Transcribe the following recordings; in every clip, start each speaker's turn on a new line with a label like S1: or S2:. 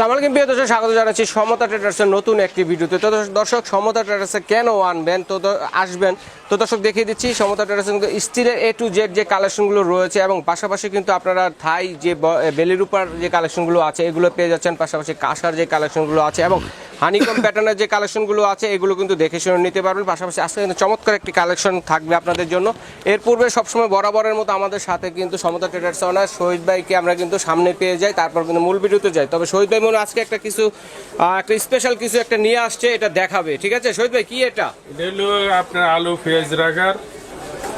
S1: আসসালামু আলাইকুম, প্রিয় দর্শক, স্বাগত জানাচ্ছি সমতা ট্রেডার্সের নতুন একটি ভিডিওতে। তো দর্শক- সমতা ট্রেডার্সে কেন আনবেন? তো আসবেন। তো দর্শক, দেখিয়ে দিচ্ছি, সমতা ট্রেডার্সে কিন্তু স্টিলের এ টু জেড যে কালেকশনগুলো রয়েছে এবং পাশাপাশি কিন্তু আপনারা থাই যে বেলিরুপার বেলির যে কালেকশনগুলো আছে, এগুলো পেয়ে যাচ্ছেন। পাশাপাশি কাঁসার যে কালেকশনগুলো আছে এবং হানিকম প্যাটার্নের যে কালেকশনগুলো আছে, এগুলো কিন্তু দেখে শুনে নিতে পারবেন। পাশাপাশি আজকে কিন্তু চমৎকার একটি কালেকশন থাকবে আপনাদের জন্য। এর পূর্বে সবসময় বরাবরের মতো আমাদের সাথে কিন্তু সমতা ট্রেডার্স ওনার শহীদ ভাইকে আমরা কিন্তু সামনে পেয়ে যাই, তারপর কিন্তু মূল ভিডিওতে যাই। তবে শহীদ ভাই মনে আজকে একটা কিছু একটা স্পেশাল কিছু একটা নিয়ে আসছে, এটা দেখাবে, ঠিক আছে? শহীদ ভাই, কি এটা?
S2: এটা আপনার আলু পেঁয়াজ রাখার,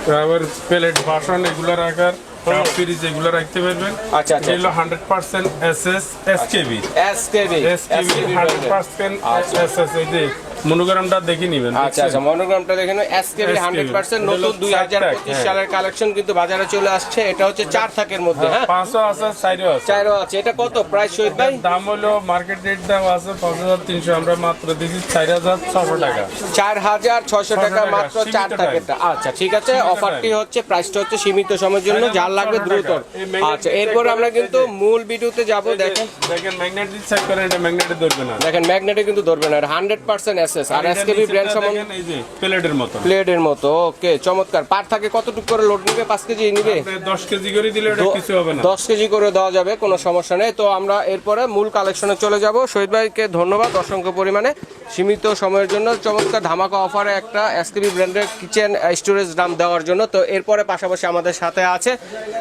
S2: তারপর প্লেট বাসন এগুলো রাখার। কাপ ফ্রিজ এগুলো রাখতে পারবেন
S1: আচ্ছা, আচ্ছা,
S2: এটা হলো hundred percent S S S KB
S1: SKB
S2: S KB hundred percent S S এই মনোগ্রামটা দেখে নিবেন
S1: আচ্ছা আচ্ছা মনোগ্রামটা এসকেবি হান্ড্রেড পার্সেন্ট
S2: এটা হলো
S1: নতুন দুই হাজার
S2: চার
S1: পঁচিশ
S2: থাক,
S1: সালের কালেকশন কিন্তু বাজারে চলে আসছে। এটা হচ্ছে চার থাকের মধ্যে হ্যাঁ
S2: পাঁচশো আছে সাইডও আছে।
S1: চারও আছে। এটা কত প্রাইস শহীদ ভাই?
S2: দাম হলো মার্কেট রেট দাম আছে পাঁচ হাজার তিনশো। আমরা মাত্র হাজার ছশো টাকা।
S1: চার হাজার ছয়শো টাকা
S2: টাকা,
S1: মাত্র চার। টাকাটা আচ্ছা ঠিক আছে। অফারটি হচ্ছে প্রাইসটা হচ্ছে সীমিত সময়ের জন্য। যার লাগবে দ্রুত। আচ্ছা এরপর আমরা কিন্তু মূল ভিডিওতে যাব দেখেন।
S2: দেখেন ম্যাগনেট চেক করেন এটা ম্যাগনেটে ধরবে না।
S1: দেখেন ম্যাগনেটে কিন্তু ধরবে না। হান্ড্রেড পার্সেন্ট এসএস আর এসকেবি ব্র্যান্ড সম্বন্ধে
S2: এই যে প্লেটের মতো।
S1: প্লেটের মতো ওকে চমৎকার। পার থাকে কতটুকু করে লোড নিবে? পাঁচ কেজি নিবে?
S2: আপনি দশ কেজি করে দিলে এটা কিছু হবে না।
S1: দশ কেজি করে দেওয়া যাবে কোনো সমস্যা নেই। তো আমরা এরপরে মূল কালেকশনে চলে যাব। শহীদ ভাইকে ধন্যবাদ অসংখ্য পরিমাণে। সীমিত সময়ের জন্য চমৎকার ধামাকা অফারে একটা এসকেবি ব্র্যান্ডের কিচেন স্টোরেজ দাম দেওয়ার জন্য। তো এরপরে পাশাপাশি আমাদের সাথে আছে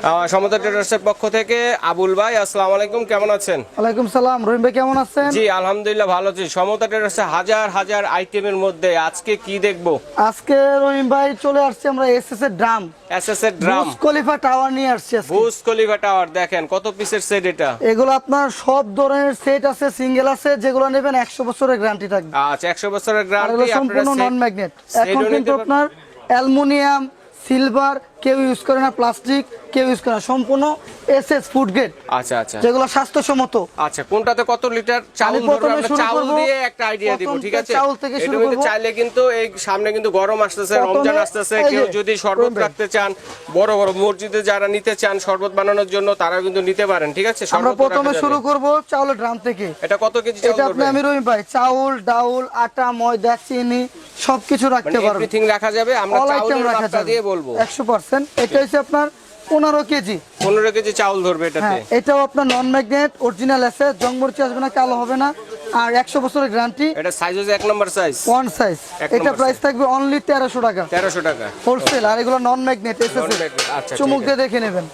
S1: আহ, সমতা ট্রেডার্সের পক্ষ থেকে আবুল ভাই। আসসালামু আলাইকুম কেমন আছেন?
S3: ওয়ালাইকুম সালাম। রহিম ভাই কেমন আছেন?
S1: জি আলহামদুলিল্লাহ ভালো আছি। সমতা ট্রেডার্সে হাজার হাজার আইটেমের মধ্যে আজকে কি দেখব?
S3: আজকে রহিম ভাই চলে আসছে আমরা এসএস এর ড্রাম।
S1: এসএস এর ড্রাম।
S3: বুস খলিফা টাওয়ার নিয়ে আসছি আজকে।
S1: বুস কলিভা টাওয়ার দেখেন কত পিসের সেট এটা।
S3: এগুলো আপনার সব ধরনের সেট আছে সিঙ্গেল আছে যেগুলো নেবেন একশো বছরের গ্যারান্টি থাকবে।
S1: আচ্ছা একশো বছরের
S3: আর এগুলো
S1: গ্যারান্টি
S3: সম্পূর্ণ নন ম্যাগনেট এখন কিন্তু আপনার অ্যালুমিনিয়াম সিলভার কেউ ইউজ করে না প্লাস্টিক কেউ ইউজ করে না সম্পূর্ণ এস এস ফুড গ্রেড
S1: আচ্ছা আচ্ছা।
S3: যেগুলো স্বাস্থ্যসম্মত।
S1: আচ্ছা কোনটাতে কত লিটার
S3: চাল
S1: ধরবো
S3: চাল
S1: দিয়ে একটা আইডিয়া দিব ঠিক আছে?
S3: চাল থেকে শুরু করব।
S1: চাইলে কিন্তু এই সামনে কিন্তু গরম আসতেছে রমজান আসতেছে কেউ যদি শরবত রাখতে চান বড় বড় মসজিদে যারা নিতে চান শরবত বানানোর জন্য তারা কিন্তু নিতে পারেন ঠিক আছে?
S3: আমরা প্রথমে শুরু করব চাউলের ড্রাম থেকে।
S1: এটা কত কেজি চাল
S3: এটা আপনি আমি রহিম ভাই চাউল ডাউল আটা ময়দা চিনি সবকিছু রাখতে মানে পারবেন।
S1: এভরিথিং রাখা যাবে আমরা চাউলের মাপটা দিয়ে বলব।
S3: 100% দেখছেন এটা হচ্ছে আপনার পনেরো কেজি।
S1: পনেরো কেজি চাউল ধরবে
S3: হ্যাঁ, এটাও আপনার নন ম্যাগনেট অরিজিনাল আছে জং মরিচি আসবে না কালো হবে না আর একশো বছরের গ্যারান্টি
S1: এটা সাইজ হচ্ছে এক নম্বর সাইজ
S3: ওয়ান সাইজ এটা প্রাইস থাকবে অনলি তেরোশো টাকা।
S1: তেরোশো টাকা।
S3: হোলসেল আর এগুলো নন ম্যাগনেট
S1: এসে
S3: চুমুক দিয়ে দেখে নেবেন।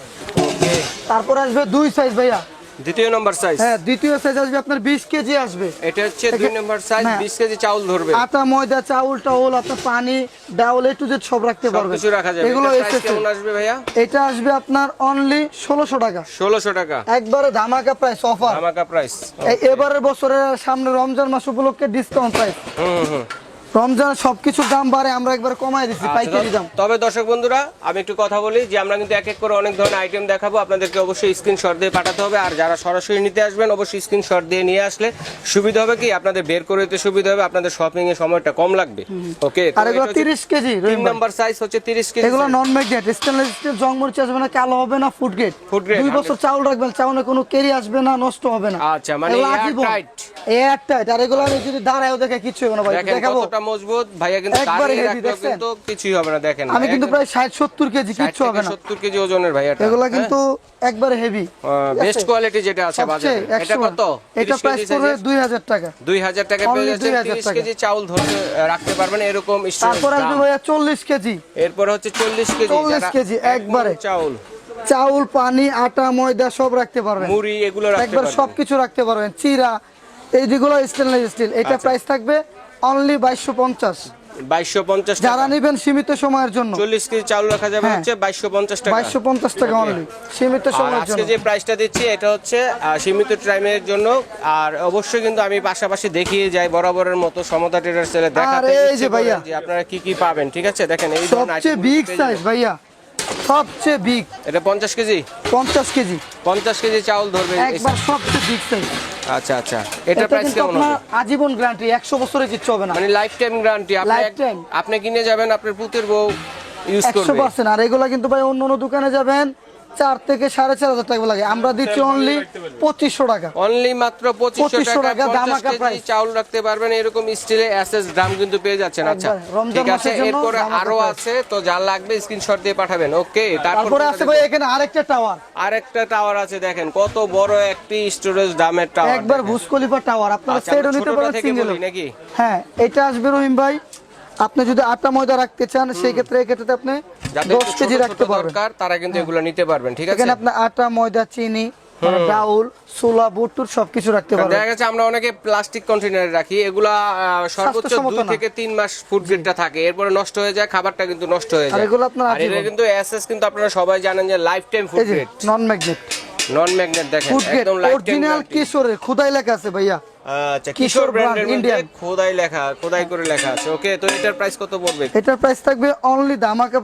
S3: তারপর আসবে দুই সাইজ ভাইয়া।
S1: দ্বিতীয় নম্বর সাইজ
S3: হ্যাঁ দ্বিতীয় সাইজ আসবে আপনার বিশ কেজি আসবে।
S1: এটা হচ্ছে দুই নম্বর সাইজ
S3: হ্যাঁ।
S1: বিশ কেজি চাউল ধরবে।
S3: আটা ময়দা চাউল টাউল আপনার পানি ডাউল এ টু জেড সব রাখতে পারবেন।
S1: সবকিছু রাখা যাবে।
S3: এগুলো
S1: কেমন আসবে ভাইয়া?
S3: এটা আসবে আপনার অনলি ষোলোশো টাকা।
S1: ষোলোশো টাকা।
S3: একবারে ধামাকা প্রাইস অফার
S1: ধামাকা প্রাইস
S3: এবারের বছরের সামনে রমজান মাস উপলক্ষে ডিসকাউন্ট প্রাইস
S1: হুম হুম।
S3: রমজান সবকিছুর দাম বাড়ে আমরা একবার কমাই দিচ্ছি পাইকারি দাম।
S1: তবে দর্শক বন্ধুরা আমি একটু কথা বলি যে আমরা কিন্তু এক এক করে অনেক ধরনের আইটেম দেখাবো আপনাদেরকে অবশ্যই স্ক্রিনশট দিয়ে পাঠাতে হবে আর যারা সরাসরি নিতে আসবেন অবশ্যই স্ক্রিনশট দিয়ে নিয়ে আসলে সুবিধা হবে কি আপনাদের বের করে দিতে সুবিধা হবে আপনাদের শপিং এর সময়টা কম লাগবে। ওকে
S3: আর এগুলো তিরিশ কেজি
S1: তিন নাম্বার সাইজ হচ্ছে তিরিশ কেজি
S3: এগুলো নন ম্যাগনেট স্টেনলেস স্টিল জংমরিচ আসবে না কালো হবে না ফুড গ্রেড
S1: Food grade,
S3: দুই বছর চাউল রাখবেন চাউলে কোনো কেরি আসবে না নষ্ট হবে না।
S1: আচ্ছা, মানে airtight।
S3: এয়ার টাইট আর এগুলো আমি যদি দাঁড়ায়ও দেখে কিছু হবে না ভাই দেখাবো।
S1: কতটা মজবুত ভাইয়া কিন্তু? কিন্তু কিছুই হবে না দেখেন।
S3: আমি কিন্তু প্রায় ষাট সত্তর কেজি কিচ্ছু হবে না।
S1: সত্তর কেজি ওজনের ভাইয়া
S3: এগুলো কিন্তু একবারে হেভি
S1: বেস্ট কোয়ালিটি যেটা আছে বাজারে। এটা কত?
S3: এটা প্রাইস
S1: কেজি
S3: পড়বে
S1: size-এর?
S3: দুই হাজার টাকা।
S1: দুই হাজার টাকা পেয়ে যাচ্ছে
S3: 2000
S1: তিরিশ
S3: টাকা।
S1: কেজি চাউল ধরে রাখতে পারবেন এরকম
S3: তারপর আসবে ভাইয়া চল্লিশ কেজি।
S1: এরপর হচ্ছে চল্লিশ কেজি
S3: 40 কেজি,
S1: এক
S3: একবারে।
S1: চাউল।
S3: চাউল পানি আটা ময়দা সব রাখতে পারবেন।
S1: মুড়ি এগুলো রাখতে
S3: একবার সবকিছু রাখতে পারবেন। চিরা এই যেগুলো স্টেনলেস স্টিল এটা
S1: আচ্ছা।
S3: প্রাইস থাকবে অনলি বাইশশো পঞ্চাশ।
S1: বাইশশো পঞ্চাশ
S3: যারা নিবেন সীমিত সময়ের জন্য।
S1: চল্লিশ কেজি চাউল রাখা যাবে
S3: হ্যাঁ।
S1: হচ্ছে বাইশশো পঞ্চাশ টাকা।
S3: বাইশশো পঞ্চাশ টাকা অনলি সীমিত সময়ের জন্য।
S1: যে প্রাইসটা দিচ্ছি এটা হচ্ছে সীমিত টাইমের জন্য। আর অবশ্যই কিন্তু আমি পাশাপাশি দেখিয়ে যাই বরাবরের মতো সমতা ট্রেডার সেলে দেখাতে।
S3: এই যে ভাইয়া।
S1: আপনারা কি কি পাবেন ঠিক আছে? দেখেন এই
S3: সবচেয়ে বিগ সাইজ ভাইয়া। সবচেয়ে বিগ
S1: এটা পঞ্চাশ কেজি?
S3: পঞ্চাশ কেজি।
S1: পঞ্চাশ কেজি চাউল ধরবে।
S3: একবার সবচেয়ে বিগ সাইজ
S1: আচ্ছা আচ্ছা। এটা প্রাইস কেমন হবে?
S3: আজীবন গ্যারান্টি একশো বছরে কিছু হবে না।
S1: মানে লাইফ টাইম গ্যারান্টি আপনি আপনি কিনে যাবেন আপনার পুতের বউ ইউজ করবে।
S3: 100% আর এগুলা কিন্তু ভাই অন্য অন্য দোকানে যাবেন চার থেকে সাড়ে চার হাজার টাকা লাগে। আমরা দিচ্ছি অনলি পঁচিশশো টাকা।
S1: অনলি মাত্র পঁচিশশো টাকা
S3: দামাকা
S1: কেজি চাউল রাখতে পারবেন। এরকম স্টিলে এসএস ড্রাম কিন্তু পেয়ে যাচ্ছেন। আচ্ছা ঠিক আছে। এরপরে
S3: আরও
S1: আছে তো যা লাগবে স্ক্রিনশট দিয়ে পাঠাবেন। ওকে তারপর
S3: আছে ভাই এখানে আরেকটা টাওয়ার
S1: আরেকটা টাওয়ার আছে দেখেন কত বড় একটি স্টোরেজ দামের টাওয়ার
S3: একবার ভুসকলিফা টাওয়ার আপনারা
S1: আচ্ছা,
S3: সেটও নিতে পারেন সিঙ্গেল
S1: নাকি?
S3: হ্যাঁ এটা আসবে রহিম ভাই। আপনি যদি আটা ময়দা রাখতে চান সেই ক্ষেত্রে এক্ষেত্রে আপনি
S1: যাদের
S3: দশ
S1: একটু
S3: কেজি রাখতে পারবেন।
S1: দরকার তারা কিন্তু এগুলো নিতে পারবেন ঠিক আছে?
S3: এখানে আপনি আটা ময়দা চিনি ডাউল সোলা বুট টুট সবকিছু রাখতে পারবেন।
S1: দেখা গেছে আমরা অনেকে প্লাস্টিক কন্টেনারে রাখি এগুলা সর্বোচ্চ
S3: স্বাস্থ্যসম্মত
S1: দুই
S3: না।
S1: থেকে তিন মাস ফুড গ্রেডটা থাকে এরপরে নষ্ট হয়ে যায় খাবারটা কিন্তু নষ্ট হয়ে
S3: আর
S1: যায়।
S3: এগুলো আপনার
S1: আর এটা কিন্তু এসএস কিন্তু আপনারা সবাই জানেন যে lifetime food grade
S3: non magnet
S1: non magnet দেখেন একদম লাইফ টাইম
S3: অরিজিনাল কিশোরের খুদাই লেখা আছে ভাইয়া।
S1: আচ্ছা
S3: কিশোর
S1: ব্র্যান্ডের মধ্যে খোদাই লেখা খোদাই করে লেখা আছে। ওকে তো এটার প্রাইস কত পড়বে?
S3: এটার প্রাইস থাকবে অনলি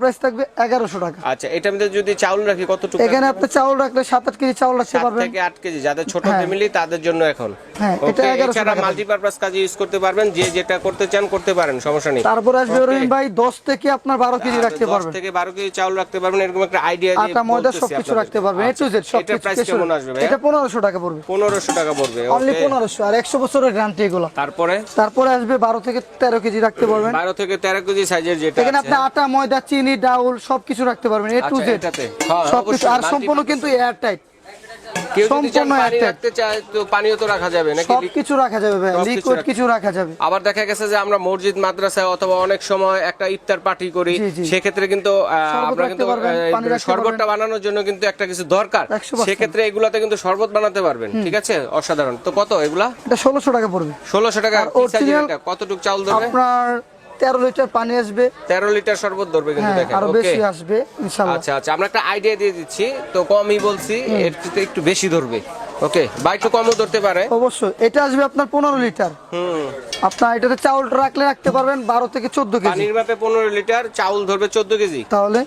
S3: প্রাইস থাকবে এগারোশো টাকা।
S1: আচ্ছা মধ্যে যদি চাউল রাখি কতটুকু
S3: এখানে আপনি চাউল রাখলে সাত আট কেজি চাউল রাখতে পারবেন।
S1: থেকে আট কেজি যাদের ছোট
S3: হ্যাঁ।
S1: ফ্যামিলি তাদের জন্য এখন।
S3: হ্যাঁ, এটা 1100 টাকা।
S1: মাল্টিপারপাস কাজে ইউজ করতে পারবেন যে যেটা করতে চান করতে পারেন সমস্যা নেই।
S3: তারপর আসবে রহিম ভাই দশ থেকে আপনার বারো কেজি রাখতে
S1: দশ
S3: পারবেন।
S1: থেকে বারো কেজি চাউল রাখতে পারবেন এরকম একটা আইডিয়া
S3: আটা ময়দা সবকিছু রাখতে পারবেন এ টু জেড
S1: এটা প্রাইস কেমন আসবে ভাই
S3: এটা পনেরোশো টাকা পড়বে।
S1: পনেরোশো টাকা পড়বে
S3: অনলি
S1: okay?
S3: পনেরোশো আর একশো বছরের গ্যারান্টি এগুলো।
S1: তারপরে?
S3: তারপরে আসবে বারো থেকে তেরো কেজি রাখতে পারবেন।
S1: বারো থেকে তেরো কেজি সাইজের যেটা
S3: এখানে আপনি আটা ময়দা চিনি ডাউল সবকিছু রাখতে পারবেন। এ টু জেড সবকিছু আর সম্পূর্ণ কিন্তু এয়ার টাইট
S1: কেউ যদি চান পানি রাখতে চায় তো পানিও তো রাখা যাবে নাকি?
S3: সবকিছু রাখা যাবে ভাই লিকুইড কিছু রাখা যাবে।
S1: আবার দেখা গেছে যে আমরা মসজিদ মাদ্রাসায় অথবা অনেক সময় একটা ইফতার পার্টি করি। সেক্ষেত্রে কিন্তু আমরা শরবতটা বানানোর জন্য কিন্তু একটা কিছু দরকার। সেক্ষেত্রে এগুলাতে কিন্তু শরবত বানাতে পারবেন ঠিক আছে? অসাধারণ। তো কত এগুলা?
S3: এটা ষোলোশো টাকা পড়বে।
S1: ষোলোশো টাকা? কতটুক চাউল ধরবে?
S3: আপনার তেরো লিটার পানি আসবে।
S1: তেরো লিটার শরবত ধরবে কিন্তু
S3: হ্যাঁ
S1: দেখেন আরও
S3: বেশি আসবে ইনশাআল্লাহ।
S1: আচ্ছা আচ্ছা আমরা একটা আইডিয়া দিয়ে দিচ্ছি তো কমই বলছি এর থেকে একটু বেশি ধরবে ওকে বা একটু কমও ধরতে পারে।
S3: অবশ্যই এটা আসবে আপনার পনেরো লিটার।
S1: হুম।
S3: আপনার এটাতে চাউল রাখলে রাখতে পারবেন বারো থেকে চোদ্দ কেজি।
S1: পানির মাপে পনেরো লিটার চাউল ধরবে চোদ্দ কেজি।
S3: তাহলে?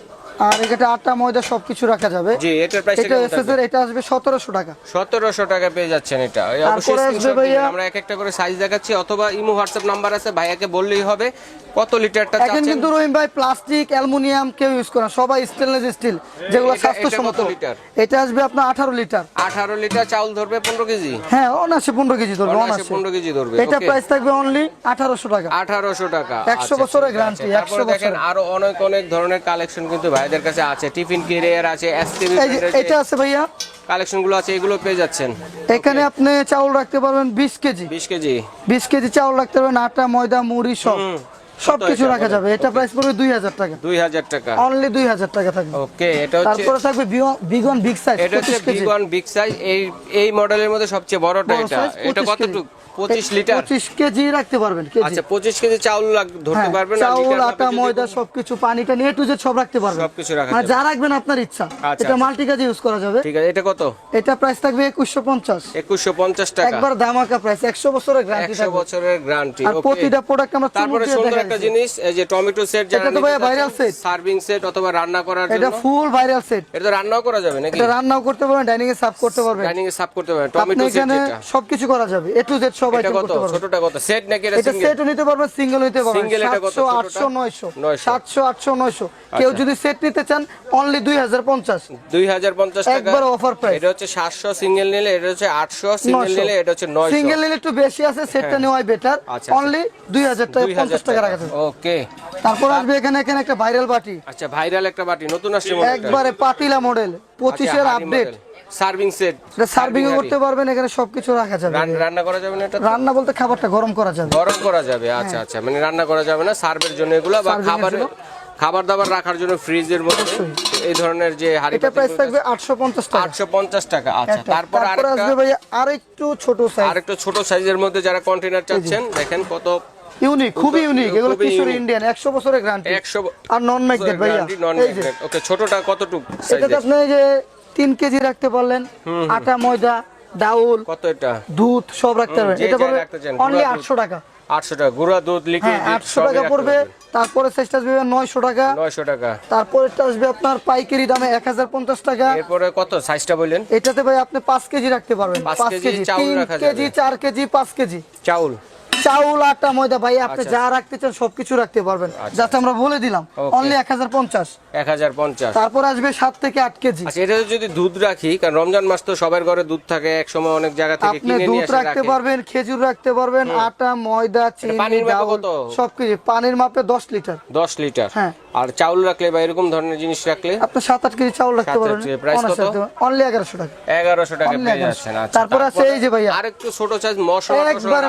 S3: আর এখানে আটা ময়দা সবকিছু রাখা যাবে।
S1: জি এটার প্রাইস
S3: এটা এসএস এর এটা আসবে সতেরোশো টাকা।
S1: সতেরোশো টাকা পেয়ে যাচ্ছেন এটা। অবশ্যই আমরা এক একটা করে সাইজ দেখাচ্ছি অথবা ইমো হোয়াটসঅ্যাপ নাম্বার আছে ভাইয়াকে বললেই হবে কত লিটারটা চাচ্ছেন?
S3: এখন কিন্তু রহিম ভাই প্লাস্টিক অ্যালুমিনিয়াম কেউ ইউজ করে না, সবাই স্টেনলেস স্টিল যেগুলো স্বাস্থ্যসম্মত।
S1: এটা?
S3: এটা আসবে আপনার আঠারো লিটার।
S1: আঠারো লিটার চাউল ধরবে পনেরো কেজি?
S3: হ্যাঁ অনাশে পনেরো কেজি ধরবে অনাশে
S1: 15 কেজি ধরবে,
S3: এটা প্রাইস থাকবে অনলি আঠারোশো টাকা।
S1: আঠারোশো টাকা
S3: 100
S1: আচ্ছা,
S3: বছরের
S1: তারপরে
S3: 100
S1: দেখেন
S3: বছরের।
S1: আরও অনেক অনেক ধরনের কালেকশন কিন্তু ভাইদের কাছে আছে টিফিন কেরিয়ার আছে এসটিভি
S3: এটা আছে ভাইয়া।
S1: কালেকশনগুলো আছে এগুলো পেয়ে যাচ্ছেন।
S3: এখানে আপনি চাউল রাখতে পারবেন বিশ কেজি।
S1: বিশ কেজি।
S3: বিশ কেজি চাউল রাখতে পারবেন আটা ময়দা মুড়ি সব।
S1: সবকিছু
S3: রাখা যাবে। এটা প্রাইস পড়বে দুই হাজার টাকা।
S1: দুই হাজার টাকা।
S3: অনলি দুই হাজার টাকা থাকবে।
S1: ওকে এটা হচ্ছে
S3: তারপরে থাকবে বিগন বিগ সাইজ
S1: এটা হচ্ছে
S3: কেজি।
S1: বিগ সাইজ এই এই মডেলের মধ্যে সবচেয়ে বড়টা
S3: বড়
S1: এটা। এটা কতটুকু?
S3: কেজি।
S1: পঁচিশ লিটার।
S3: পঁচিশ কেজি রাখতে পারবেন কেজি।
S1: আচ্ছা পঁচিশ কেজি চাউল ধরতে
S3: হ্যাঁ,
S1: পারবেন
S3: চাউল আটা ময়দা সবকিছু পানিটা নিয়ে টু সব রাখতে পারবেন।
S1: সবকিছু রাখা
S3: মানে যা রাখবেন আপনার ইচ্ছা।
S1: আচ্ছা,
S3: এটা
S1: আচ্ছা।
S3: মাল্টি কাজে ইউজ করা যাবে।
S1: ঠিক আছে এটা কত?
S3: এটা প্রাইস থাকবে একুশশো পঞ্চাশ।
S1: একুশশো পঞ্চাশ টাকা।
S3: একবার দামাকা প্রাইস একশো বছরের গ্যারান্টি
S1: একশো
S3: থাকবে।
S1: বছরের গ্যারান্টি
S3: আর প্রতিটা প্রোডাক্ট আমরা
S1: তারপরে সুন্দর একটা জিনিস এই যে টমেটো সেট
S3: এটা তো ভাইয়া viral set।
S1: সার্ভিং সেট অথবা রান্না করার
S3: এটা ফুল ভাইরাল সেট
S1: এটা তো রান্নাও করা যাবে নাকি?
S3: এটা রান্নাও করতে পারবেন ডাইনিং এ সার্ভ করতে পারবেন।
S1: ডাইনিং এ সার্ভ করতে পারবেন টমেটো সেট যেটা।
S3: সবকিছু করা যাবে এ টু জেড সব আইটেম করতে পারবেন
S1: ছোটটা কত? সেট নাকি এটা
S3: এটা
S1: সিঙ্গেল
S3: সেটও নিতে পারবেন সিঙ্গেল নিতে পারবেন
S1: Single এটা কত?
S3: সাতশো
S1: ছোটটা?
S3: আটশো নয়শো।
S1: 900
S3: সাতশো আটশো নয়শো। কেউ যদি সেট নিতে চান অনলি দুই হাজার পঞ্চাশ।
S1: দুই হাজার পঞ্চাশ টাকা।
S3: একবার offer price।
S1: এটা হচ্ছে সাতশো সিঙ্গেল নিলে এটা হচ্ছে সিঙ্গেল নিলে এটা হচ্ছে নয়শো।
S3: সিঙ্গেল নিলে একটু বেশি আছে সেটটা নেওয়াই বেটার
S1: আচ্ছা,
S3: অনলি টাকা পঞ্চাশ টাকা রাখা
S1: ওকে
S3: তারপর আসবে এখানে এখানে একটা ভাইরাল বাটি
S1: আচ্ছা ভাইরাল একটা বাটি নতুন আসছে হয়।
S3: একবারে পাতিলা মডেল পঁচিশের আপডেট
S1: সার্ভিং সেট
S3: এটা সার্ভিং করতে পারবেন এখানে সবকিছু রাখা যাবে।
S1: রান্না করা যাবে না এটা
S3: রান্না বলতে খাবারটা গরম করা যাবে।
S1: গরম করা যাবে আচ্ছা আচ্ছা মানে রান্না করা যাবে না সার্ভের জন্য এগুলো বা
S3: এর
S1: খাবার দাবার রাখার জন্য ফ্রিজের মধ্যে এই ধরনের যে হাড়ি
S3: এটা প্রাইস থাকবে আটশো পঞ্চাশ টাকা।
S1: আচ্ছা তারপর
S3: আসবে আরেকটু ছোট সাইজ
S1: আরেকটা ছোট সাইজের মধ্যে যারা কন্টেনার চাচ্ছেন দেখেন কত
S3: ইউনিক খুবই ইউনিক এগুলো কিশোর ইন্ডিয়ান একশো বছরের গ্যারান্টি
S1: একশো
S3: আর নন ম্যাগনেট ভাইয়া। এই যে।
S1: ওকে ছোটটা কতটুক
S3: আপনি এই যে তিন কেজি রাখতে পারলেন। আটা ময়দা ডাউল
S1: কত এটা?
S3: দুধ সব রাখতে পারবেন। এটা পড়বে অনলি
S1: গুঁড়া দুধ।
S3: আটশো টাকা।
S1: আটশো টাকা গুঁড়া দুধ লিকুইড
S3: হ্যাঁ আটশো টাকা পড়বে। তারপরে সাইজটা আসবে নয়শো টাকা।
S1: নয়শো টাকা।
S3: তারপর এটা আসবে আপনার পাইকারি দামে এক হাজার পঞ্চাশ টাকা।
S1: এরপরে কত? সাইজটা বললেন?
S3: এটাতে ভাই আপনি পাঁচ কেজি রাখতে পারবেন।
S1: পাঁচ
S3: পাঁচ
S1: কেজি
S3: কেজি
S1: চাউল রাখা
S3: কেজি
S1: যাবে।
S3: চার কেজি পাঁচ কেজি
S1: চাউল?
S3: চাউল আটা ময়দা ভাই আপনি
S1: আচ্ছা।
S3: যা রাখতে চান সবকিছু রাখতে পারবেন। যাতে আমরা বলে দিলাম অনলি এক হাজার পঞ্চাশ।
S1: এক হাজার পঞ্চাশ।
S3: তারপর আসবে সাত থেকে আট কেজি।
S1: আচ্ছা এটা যদি দুধ রাখি কারণ রমজান মাস তো সবার ঘরে দুধ থাকে এক সময় অনেক জায়গা থেকে
S3: আপনি
S1: কিনে নিয়ে
S3: দুধ রাখতে পারবেন খেজুর রাখতে পারবেন আটা ময়দা চিনি ডাউল সবকিছু। পানির মাপে দশ লিটার।
S1: দশ লিটার।
S3: হ্যাঁ।
S1: আর চাউল রাখলে বা এরকম ধরনের জিনিস রাখলে?
S3: আপনি সাত আট কেজি চাউল রাখতে পারবেন।
S1: কত?
S3: অনলি এগারোশো টাকা।
S1: এগারোশো টাকা পেয়ে যাচ্ছেন। আচ্ছা
S3: তারপর আছে এই যে ভাইয়া।
S1: আরেকটু ছোট সাইজ মশলা
S3: একবার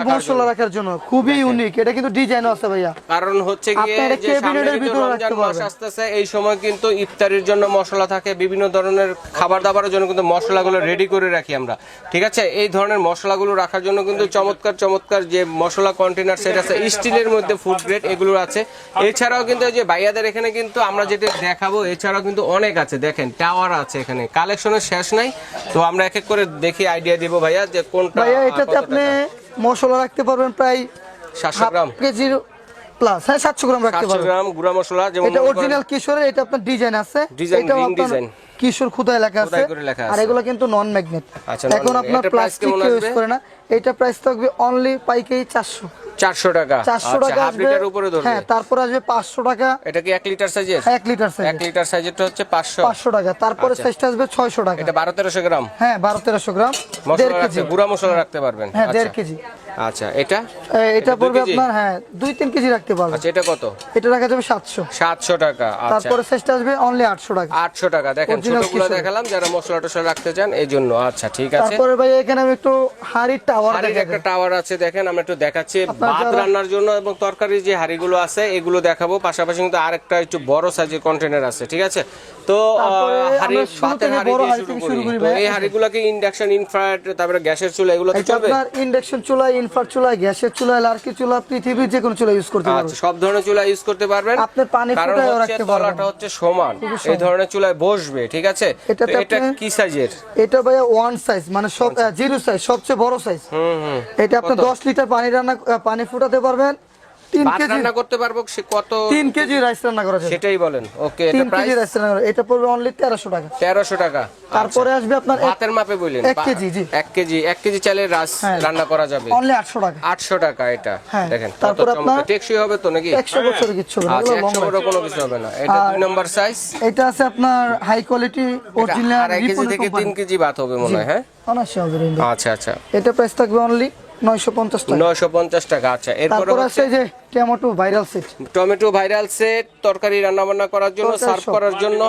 S1: রাখার জন্য।
S3: জন্য খুবই ইউনিক এটা কিন্তু ডিজাইন আছে ভাইয়া।
S1: কারণ হচ্ছে গিয়ে যে সামনে
S3: ক্যাবিনেটের ভিতরে
S1: রমজান
S3: রাখতে
S1: মাস
S3: পারবেন।
S1: আসতেছে এই সময় কিন্তু ইফতারির জন্য মশলা থাকে বিভিন্ন ধরনের খাবার দাবারের জন্য কিন্তু মশলাগুলো রেডি করে রাখি আমরা। ঠিক আছে? এই ধরনের মশলাগুলো রাখার জন্য কিন্তু চমৎকার চমৎকার যে মশলা কন্টেনার সেট আছে স্টিলের মধ্যে ফুড গ্রেড এগুলো আছে। এছাড়াও কিন্তু এই যে ভাইয়াদের এখানে কিন্তু আমরা যেটা দেখাবো এছাড়াও কিন্তু অনেক আছে। দেখেন টাওয়ার আছে এখানে। কালেকশনের শেষ নাই। তো আমরা এক এক করে দেখি আইডিয়া দিব ভাইয়া যে কোনটা
S3: ভাইয়া এটাতে আপনি। মশলা রাখতে পারবেন প্রায়
S1: 700 গ্রাম।
S3: কেজির প্লাস হ্যাঁ সাতশো গ্রাম রাখতে পারবেন।
S1: গ্রাম গুঁড়া মশলা যেমন
S3: এটা অরিজিনাল কিশোরের এটা আপনার ডিজাইন আছে।
S1: এটা
S3: এটাও আপনার কিশোর খুদায় লেখা আছে। আর। এগুলো কিন্তু নন ম্যাগনেট
S1: আচ্ছা,
S3: এখন আপনার প্লাস্টিক ইউজ করে না। এটা প্রাইস থাকবে অনলি পাইকারি চারশো।
S1: চারশো টাকা।
S3: চারশো
S1: আচ্ছা,
S3: টাকা
S1: হাফ লিটার উপরে ধরবে।
S3: হ্যাঁ তারপর আসবে পাঁচশো টাকা।
S1: এটা কি এক লিটার সাইজের
S3: এক লিটার সাইজ
S1: এক লিটার সাইজেরটা হচ্ছে পাঁচশো।
S3: পাঁচশো টাকা। তারপরে
S1: আচ্ছা।
S3: সাইজটা আসবে ছয়শো টাকা।
S1: এটা বারো তেরোশো গ্রাম?
S3: হ্যাঁ বারো তেরোশো গ্রাম। দেড়
S1: মশলা
S3: কেজি।
S1: রাখতে গুঁড়া মশলা রাখতে পারবেন।
S3: হ্যাঁ দেড়
S1: আচ্ছা।
S3: কেজি।
S1: আচ্ছা এটা?
S3: এটা পড়বে আপনার হ্যাঁ দুই তিন কেজি রাখতে পারবেন।
S1: আচ্ছা এটা কত?
S3: এটা রাখা যাবে সাতশো।
S1: সাতশো টাকা
S3: তারপরে সাইজটা আসবে অনলি আটশো টাকা।
S1: আটশো টাকা। দেখেন ছোটগুলো দেখালাম যারা মশলা টসলা রাখতে চান এই জন্য আচ্ছা ঠিক আছে।
S3: তারপরে ভাই এখানে আমি একটু হাড়ির টাওয়ার
S1: একটা টাওয়ার আছে দেখেন আমরা একটু দেখাচ্ছি ভাত রান্নার জন্য এবং তরকারির যে হাড়িগুলো আছে এগুলো দেখাবো। পাশাপাশি কিন্তু আরেকটা একটু বড় সাইজের কন্টেনার আছে ঠিক আছে? তো হাড়ি ভাতের হাড়ি
S3: বড়
S1: দিয়ে
S3: হাঁড়ি
S1: শুরু করি। তো এই হাড়িগুলোকে ইন্ডাকশন ইনফ্রারেড তারপরে গ্যাসের চুলা এগুলো
S3: এটা
S1: চলবে?
S3: ইন্ডাকশন চুলা ইনফার চুলা গ্যাসের চুলা লার্কি চুলা পৃথিবীর যে কোনো চুলা ইউজ করতে পারবেন।
S1: আচ্ছা সব ধরনের চুলা ইউজ করতে পারবেন।
S3: আপনি পানি
S1: কারণ হচ্ছে
S3: রাখতে পারবেন।
S1: তলাটা হচ্ছে সমান। এই ধরনের চুলায় বসবে ঠিক আছে? এটা কি সাইজের
S3: এটা ওয়ান সাইজ মানে সব জিরো সাইজ সবচেয়ে বড় সাইজ এটা আপনি দশ লিটার পানি রান্না পানি ফুটাতে পারবেন। কেজি।
S1: রান্না করতে পারব সে কত
S3: কেজি রাইস রান্না করা যাবে।
S1: সেটাই বলেন। ওকে এটা
S3: তিন কেজি রাইস রান্না এটা পড়বে অনলি টাকা। তারপরে আসবে আপনার
S1: ভাতের মাপে
S3: কেজি, জি।
S1: কেজি
S3: হ্যাঁ।
S1: রান্না করা যাবে।
S3: অনলি আটশো টাকা।
S1: এটা।
S3: হ্যাঁ,
S1: দেখেন
S3: তারপর আপনার-
S1: টেকসই হবে তো নাকি?
S3: বছরের কিচ্ছু হবে না,
S1: আচ্ছা। বড় কোনো কিছু হবে না। এটা নম্বর সাইজ
S3: এটা আছে আপনার হাই কোয়ালিটি অরিজিনাল
S1: কেজি থেকে কেজি ভাত হবে মনে হয় হ্যাঁ?
S3: হবে।
S1: আচ্ছা আচ্ছা।
S3: এটা প্রাইস থাকবে অনলি নয়শো পঞ্চাশ টাকা।
S1: নয়শো পঞ্চাশ আচ্ছা। এরপরে
S3: আছে যে tomato viral set.
S1: Tomato viral set তরকারি রান্না বান্না করার জন্য সার্ভ করার জন্য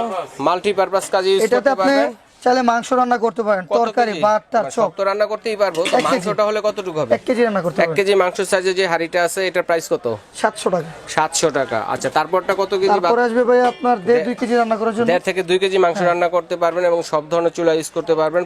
S1: মাল্টিপারপাস কাজে ইউজ করতে পারবেন।
S3: চাইলে মাংস রান্না করতে পারেন তরকারি? ভাতটা সব
S1: তো রান্না করতেই পারব তো মাংসটা হলে কতটুকু হবে?
S3: এক কেজি রান্না করতে
S1: এক
S3: পারেন
S1: কেজি মাংস সাইজে যে হাড়িটা আছে এটার প্রাইস কত?
S3: সাতশো টাকা।
S1: সাতশো টাকা। আচ্ছা তারপরটা কত কেজি
S3: তারপরে আসবে ভাই আপনার দেড় দুই কেজি রান্না করার জন্য।
S1: দেড় থেকে দুই কেজি মাংস রান্না করতে পারবেন এবং সব ধরনের চুলা ইউজ করতে পারবেন।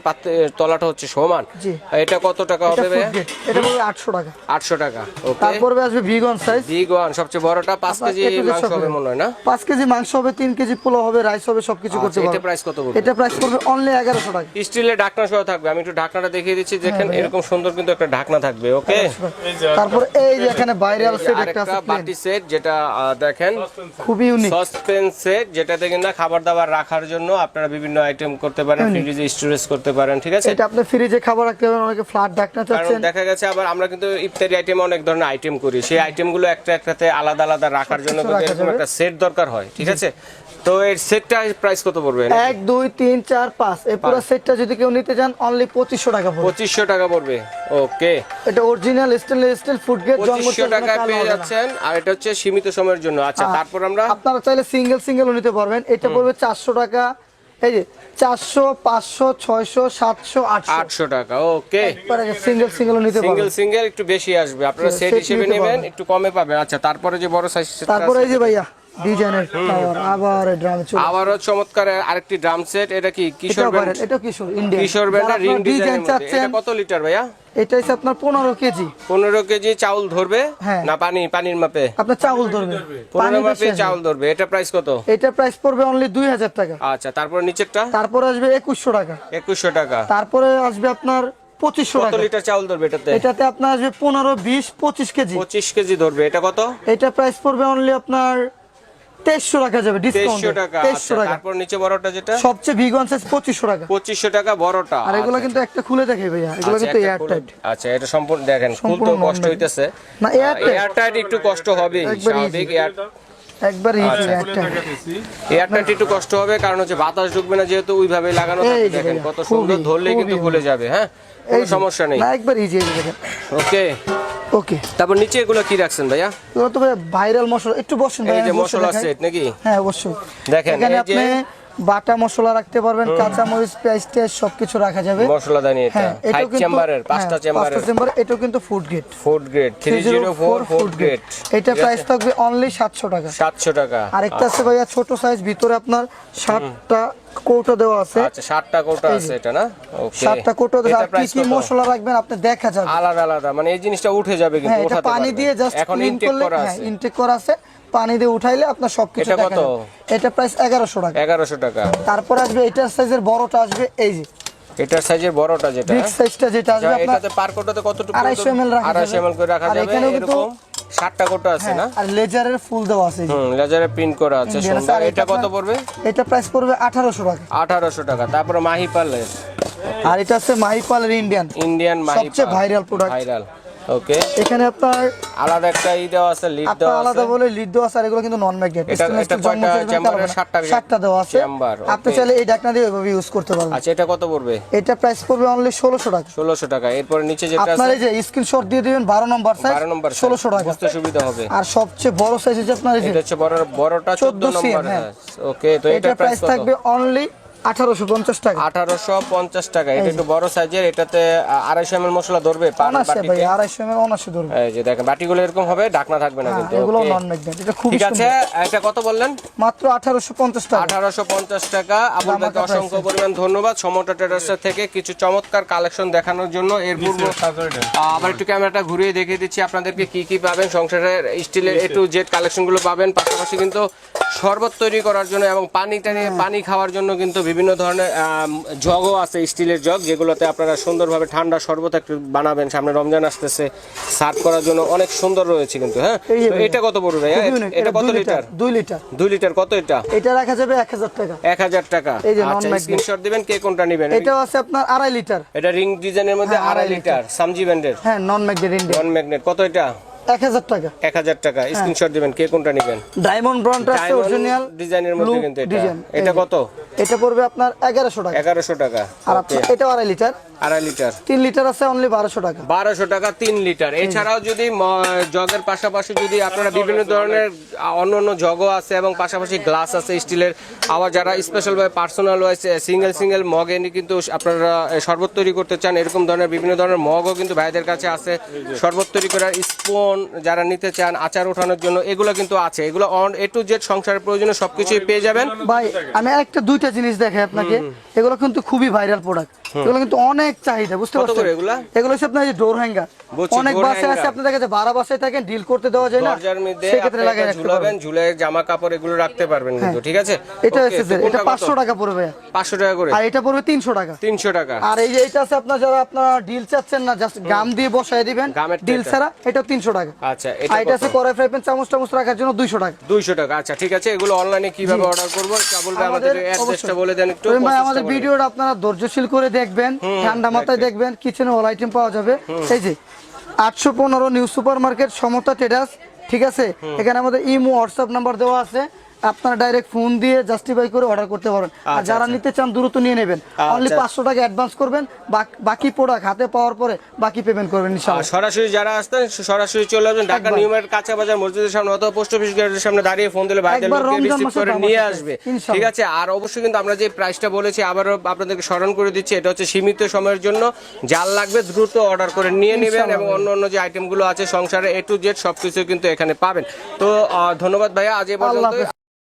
S1: তলাটা হচ্ছে সমান।
S3: জি।
S1: এটা কত টাকা হবে
S3: গ্রেড এটা পড়বে আটশো টাকা।
S1: আটশো টাকা ওকে
S3: তারপরে আসবে ভিগন সাইজ
S1: ওয়ান সবচেয়ে বড়টা পাঁচ কেজি মাংস হবে
S3: হবে।
S1: মনে হয় না?
S3: পাঁচ কেজি মাংস হবে তিন কেজি পোলাও হবে রাইস হবে সবকিছু করতে
S1: আচ্ছা, এটা প্রাইস কত বলব
S3: এটা প্রাইস পড়বে অনলি এগারোশো টাকা।
S1: স্টিলের ঢাকনা সহ থাকবে। আমি একটু ঢাকনাটা দেখিয়ে দিচ্ছি
S3: হ্যাঁ,
S1: দেখেন এরকম সুন্দর কিন্তু একটা ঢাকনা থাকবে ওকে?
S3: তারপর এই যে এখানে ভাইরাল সেট একটা আছে।
S1: বাটি সেট যেটা দেখেন
S3: খুবই ইউনিক
S1: সসপেন সেট যেটাতে কিনা খাবার দাবার রাখার জন্য আপনারা বিভিন্ন আইটেম করতে পারেন ফ্রিজে স্টোরেজ করতে পারেন ঠিক আছে?
S3: এটা আপনি ফ্রিজে খাবার রাখতে পারবেন অনেকে ফ্ল্যাট
S1: কারণ
S3: চাচ্ছেন।
S1: দেখা গেছে আবার আমরা কিন্তু ইফতারি আইটেম অনেক ধরনের আইটেম করি। সেই আইটেমগুলো একটা একটাতে আলাদা আলাদা রাখার জন্য কিন্তু এরকম একটা সেট দরকার হয় ঠিক আছে? তো এর সেটটা প্রাইস কত পড়বে?
S3: এক দুই তিন চার পাঁচ। এই পুরো সেটটা যদি কেউ নিতে চান অনলি পঁচিশশো টাকা পড়বে।
S1: পঁচিশশো টাকা পড়বে। ওকে।
S3: এটা original stainless steel food grade
S1: পঁচিশশো টাকায় পেয়ে যাচ্ছেন আর এটা হচ্ছে সীমিত সময়ের জন্য। আচ্ছা তারপর আমরা
S3: আপনারা চাইলে সিঙ্গেল সিঙ্গেলও নিতে পারবেন। এটা পড়বে চারশো টাকা। এই যে চারশো পাঁচশো ছয়শো সাতশো আটশো।
S1: আটশো টাকা ওকে।
S3: সিঙ্গেল সিঙ্গেলও নিতে
S1: সিঙ্গেল
S3: পারবেন।
S1: সিঙ্গেল সিঙ্গেল একটু বেশি আসবে। আপনারা সেট হিসেবে নেবেন একটু কমে পাবেন। আচ্ছা তারপরে যে বড় সাইজ
S3: তারপরে এই যে ভাইয়া ডিজাইনের টাওয়ার আবার ড্রামে চলে
S1: আবারও চমৎকার আরেকটি ড্রাম সেট এটা কি? কিশোর
S3: পারেন Kishore Indian
S1: Kishore ring design এটা কত লিটার ভাইয়া?
S3: এটা হচ্ছে আপনার পনেরো কেজি।
S1: পনেরো কেজি চাউল ধরবে?
S3: হ্যাঁ।
S1: না পানি পানির মাপে?
S3: আপনার চাউল ধরবে। পানি
S1: পনেরো মাপে। চাউল ধরবে। এটা প্রাইস কত?
S3: এটা প্রাইস পড়বে অনলি দুই হাজার টাকা।
S1: আচ্ছা তারপর নিচেরটা?
S3: তারপর আসবে একুশশো টাকা।
S1: একুশশো টাকা।
S3: তারপরে আসবে আপনার পঁচিশশো
S1: কত লিটার চাউল ধরবে এটাতে?
S3: এটাতে আপনার আসবে পনেরো বিশ পঁচিশ কেজি।
S1: পঁচিশ কেজি ধরবে। এটা কত?
S3: এটা প্রাইস পড়বে অনলি আপনার তেইশশো টাকা যাবে ডিসকাউন্ট
S1: টাকা
S3: তেইশশো টাকা।
S1: তারপর নিচে বড়টা যেটা?
S3: সবচেয়ে বিগন সাইজ পঁচিশশো টাকা।
S1: পঁচিশশো টাকা বড়টা
S3: আর এগুলো। কিন্তু একটা খুলে দেখে ভাইয়া এগুলো কিন্তু এয়ার টাইট
S1: আচ্ছা এটা সম্পূর্ণ দেখেন
S3: সম্পূর্ণ
S1: কষ্ট হইতেছে।
S3: না, airtight।
S1: এয়ারটাইট একটু কষ্ট হবে স্বাভাবিক এয়ার
S3: একবার
S1: একটু কষ্ট কারণ হচ্ছে বাতাস ঢুকবে না যেহেতু ওইভাবে লাগানো থাকে দেখেন কত সুন্দর ধরলে কিন্তু। খুলে যাবে হ্যাঁ? কোনো সমস্যা নেই।
S3: একবার ইজি দেখেন।
S1: ওকে
S3: ওকে
S1: তারপর নিচে এগুলো কি রাখছেন ভাইয়া?
S3: এগুলো তো ভাইয়া ভাইরাল মশলা একটু বসুন
S1: এই যে মশলা। সেট নাকি?
S3: হ্যাঁ অবশ্যই।
S1: দেখেন,
S3: এখানে আপনি বাটা মশলা রাখতে পারবেন কাঁচা মরিচ পেঁয়াজ টেয়াজ সবকিছু রাখা যাবে।
S1: মশলাদানি এটা।
S3: হ্যাঁ
S1: ফাইভ
S3: কিন্তু
S1: চেম্বারের
S3: হ্যাঁ,
S1: পাঁচটা চেম্বারের।
S3: পাঁচটা চেম্বার এটাও কিন্তু food grade
S1: food grade three zero four food grade
S3: এটা প্রাইস থাকবে অনলি সাতশো টাকা।
S1: সাতশো টাকা।
S3: আরেকটা আছে ভাইয়া ছোট সাইজ ভিতরে আপনার ষাটটা কৌটো দেওয়া আছে।
S1: আচ্ছা সাতটা কোটা আছে এটা না? ওকে
S3: সাতটা কৌটো দেওয়া
S1: এটা
S3: আর কি কি মশলা রাখবেন আপনি দেখা যাবে।
S1: আলাদা আলাদা। মানে এই জিনিসটা উঠে যাবে কিন্তু
S3: ওঠাতে এটা পানি দিয়ে জাস্ট
S1: এখন ইনটেক করা
S3: হ্যাঁ
S1: আছে।
S3: ইনটেক করা আছে। পানি দিয়ে উঠাইলে আপনার সবকিছু
S1: এটা কত?
S3: এটা প্রাইস 1100 টাকা।
S1: 1100 টাকা।
S3: তারপর আসবে এটার সাইজের বড়টা আসবে এই যে।
S1: এটার সাইজের বড়টা যেটা
S3: বিগ সাইজটা যেটা আসবে
S1: যা,
S3: আপনার
S1: এটাতে পার কোটাতে কতটুকু
S3: 250 ml রাখা যাবে।
S1: 250 ml করে রাখা যাবে এরকম ষাটটা কোটা আছে
S3: হ্যাঁ,
S1: না?
S3: আর লেজারের ফুল দেওয়া আছে
S1: হুম লেজারে প্রিন্ট করা আছে সুন্দর। এটা কত পড়বে?
S3: এটা প্রাইস পড়বে আঠারোশো টাকা।
S1: আঠারোশো টাকা। তারপরে মাহিপালের।
S3: আর এটা আছে মাহিপালের ইন্ডিয়ান
S1: ইন্ডিয়ান মাহিপাল।
S3: সবচেয়ে ভাইরাল প্রোডাক্ট
S1: ভাইরাল ওকে
S3: এখানে আপনার
S1: আলাদা একটা ই দেওয়া আছে লিড
S3: আপনার
S1: দেওয়া
S3: আলাদা বলে লিড দেওয়া আছে আর এগুলো কিন্তু নন ম্যাগনেট
S1: এটা- এটা কয়টা এর? সাতটা
S3: সাতটা দেওয়া আছে।
S1: Chamber,
S3: আপনি. চাইলে এই ডাকনা দিয়ে ওইভাবে ইউজ করতে পারবেন।
S1: আচ্ছা এটা কত পড়বে?
S3: এটা প্রাইস পড়বে অনলি ষোলোশো টাকা।
S1: ষোলোশো টাকা। এরপরে নিচে যেটা
S3: আপনার
S1: আছে
S3: এই যে স্ক্রিনশট দিয়ে দিবেন বারো নম্বর সাইজ
S1: বারো নম্বর
S3: ষোলোশো টাকা।
S1: বুঝতে সুবিধা হবে।
S3: আর সবচেয়ে বড় সাইজ হচ্ছে আপনার এই যে
S1: এটা হচ্ছে বড় বড়টা
S3: 14
S1: নম্বর। ওকে তো
S3: এটা প্রাইস থাকবে অনলি আঠারোশো পঞ্চাশ টাকা।
S1: আঠারোশো পঞ্চাশ টাকা। এটা একটু বড় সাইজের এটাতে আড়াইশো এমএল মশলা ধরবে পার
S3: অনাসে ভাই
S1: বাটিতে
S3: আড়াইশো এমএল অনাসে ধরবে।
S1: এই যে দেখেন বাটিগুলো এরকম হবে ঢাকনা থাকবে না
S3: হ্যাঁ,
S1: কিন্তু
S3: এগুলো নন ম্যাগনেট এটা খুব
S1: ঠিক আছে এটা কত বললেন?
S3: মাত্র আঠারোশো পঞ্চাশ টাকা।
S1: আঠারোশো পঞ্চাশ টাকা। আবুল অসংখ্য পরিমাণ ধন্যবাদ। সমটা ট্রেডার্সের থেকে কিছু চমৎকার কালেকশন দেখানোর জন্য। এর পূর্ব আবার একটু ক্যামেরাটা ঘুরিয়ে দেখিয়ে দিচ্ছি। আপনাদেরকে কি কি পাবেন? সংসারের স্টিলের এ টু জেড কালেকশনগুলো পাবেন। পাশাপাশি কিন্তু শরবত তৈরি করার জন্য এবং পানি টানি পানি খাওয়ার জন্য কিন্তু বিভিন্ন ধরনের জগও আছে স্টিলের জগ যেগুলোতে আপনারা সুন্দরভাবে ঠান্ডা শরবত একটু বানাবেন। সামনে রমজান আসতেছে সার্ভ করার জন্য অনেক সুন্দর রয়েছে কিন্তু হ্যাঁ। এটা কত ভাইয়া
S3: খুবই unique,
S1: এটা কত লিটার?
S3: দুই লিটার।
S1: দুই লিটার কত এটা?
S3: এটা রাখা যাবে এক হাজার টাকা।
S1: এক হাজার টাকা? আচ্ছা স্ক্রিনশট দিবেন কে কোনটা নেবেন?
S3: এটাও আছে আপনার আড়াই লিটার।
S1: এটা রিং ডিজাইনের মধ্যে
S3: হ্যাঁ,
S1: আড়াই লিটার সামজি ব্যান্ডের
S3: হ্যাঁ নন ম্যাগনেট
S1: ওয়ান ম্যাগনেট কত এটা?
S3: এক হাজার টাকা।
S1: এক হাজার টাকা
S3: হ্যাঁ।
S1: স্ক্রিনশট দিবেন কে কোনটা নেবেন?
S3: ডায়মন্ড ব্রন্ড আছে অরিজিনাল
S1: ডিজাইনের মধ্যে কিন্তু এটা। এটা কত?
S3: এটা পড়বে আপনার এগারোশো টাকা।
S1: এগারোশো টাকা।
S3: আর এটা আড়াই লিটার।
S1: আড়াই লিটার।
S3: তিন লিটার আছে অনলি বারোশো টাকা।
S1: বারোশো টাকা তিন লিটার। এছাড়াও যদি জগের পাশাপাশি যদি আপনারা বিভিন্ন ধরনের অন্য অন্য জগও আছে এবং পাশাপাশি গ্লাস আছে স্টিলের। আবার যারা স্পেশাল ভাবে personal wise single single mug এনে কিন্তু আপনারা শরবত তৈরি করতে চান এরকম ধরনের বিভিন্ন ধরনের মগও কিন্তু ভাইদের কাছে আছে। শরবত তৈরি করার স্পুন যারা নিতে চান আচার ওঠানোর জন্য এগুলো কিন্তু আছে। এগুলো অন এ টু জেড সংসারের প্রয়োজনে সবকিছুই পেয়ে যাবেন।
S3: ভাই আমি আরেকটা দুইটা জিনিস দেখাই আপনাকে। এগুলো কিন্তু খুবই ভাইরাল প্রোডাক্ট এগুলো কিন্তু অনেক চাহিদা বুঝতে পারছেন?
S1: এগুলো?
S3: হচ্ছে আপনার ডোর হ্যাঙ্গার। অনেক বাসে আছে
S1: hanger।
S3: আপনি দেখা যায় বারো বাসায় থাকেন ডিল করতে দেওয়া যায় না সেক্ষেত্রে লাগাই রাখতে
S1: ঝুলাবেন ঝুলে জামা কাপড় এগুলো রাখতে পারবেন কিন্তু ঠিক আছে?
S3: এটা হচ্ছে
S1: তো
S3: এটা
S1: কোনটা কত?
S3: পাঁচশো টাকা পড়বে। ভাইয়া
S1: পাঁচশো টাকা করে?
S3: আর এটা পড়বে তিনশো টাকা।
S1: তিনশো টাকা।
S3: আর এই যে এটা আছে আপনার যারা আপনারা ডিল চাচ্ছেন না জাস্ট গাম দিয়ে বসায় দিবেন ডিল। ছাড়া এটা তিনশো টাকা।
S1: আচ্ছা এটা
S3: এটা আছে কড়াই ফ্রাই প্যান চামচ টামচ রাখার জন্য দুইশো টাকা।
S1: দুইশো টাকা আচ্ছা ঠিক আছে এগুলো অনলাইনে কীভাবে অর্ডার করব? চাবল ভাই আমাদের অ্যাড্রেসটা বলে দেন একটু
S3: ভাই আমাদের ভিডিওটা আপনারা ধৈর্যশীল করে দেখবেন। ঠান্ডা মাথায় দেখবেন কিচেনে অল আইটেম পাওয়া যাবে। এই যে আটশো পনেরো নিউ সুপার মার্কেট সমতা টেডাস ঠিক আছে? এখানে আমাদের ইমো হোয়াটসঅ্যাপ নাম্বার দেওয়া আছে। আপনারা ডাইরেক্ট ফোন দিয়ে জাস্টিফাই করে অর্ডার করতে পারেন আর
S1: আচ্ছা,
S3: যারা
S1: আচ্ছা।
S3: নিতে চান দ্রুত নিয়ে নেবেন। অনলি
S1: আচ্ছা।
S3: পাঁচশো টাকা অ্যাডভান্স করবেন বাকি প্রোডাক্ট হাতে পাওয়ার পরে বাকি পেমেন্ট করবেন ইনশাআল্লাহ।
S1: সরাসরি যারা আসতেন সরাসরি চলে আসবেন। ঢাকা নিউ মার্কেট কাঁচা বাজার মসজিদের সামনে অথবা পোস্ট অফিস গেটের সামনে দাঁড়িয়ে ফোন দিলে ভাইদের রিসিভ করে নিয়ে আসবে। ঠিক আছে? আর অবশ্যই কিন্তু আমরা যে প্রাইসটা বলেছি আবারও আপনাদেরকে স্মরণ করে দিচ্ছি এটা হচ্ছে সীমিত সময়ের জন্য। যার লাগবে দ্রুত অর্ডার করে নিয়ে নেবেন এবং অন্য অন্য যে আইটেমগুলো আছে সংসারে এ টু জেড সবকিছু কিন্তু এখানে পাবেন। তো ধন্যবাদ ভাইয়া আজ এ পর্যন্ত।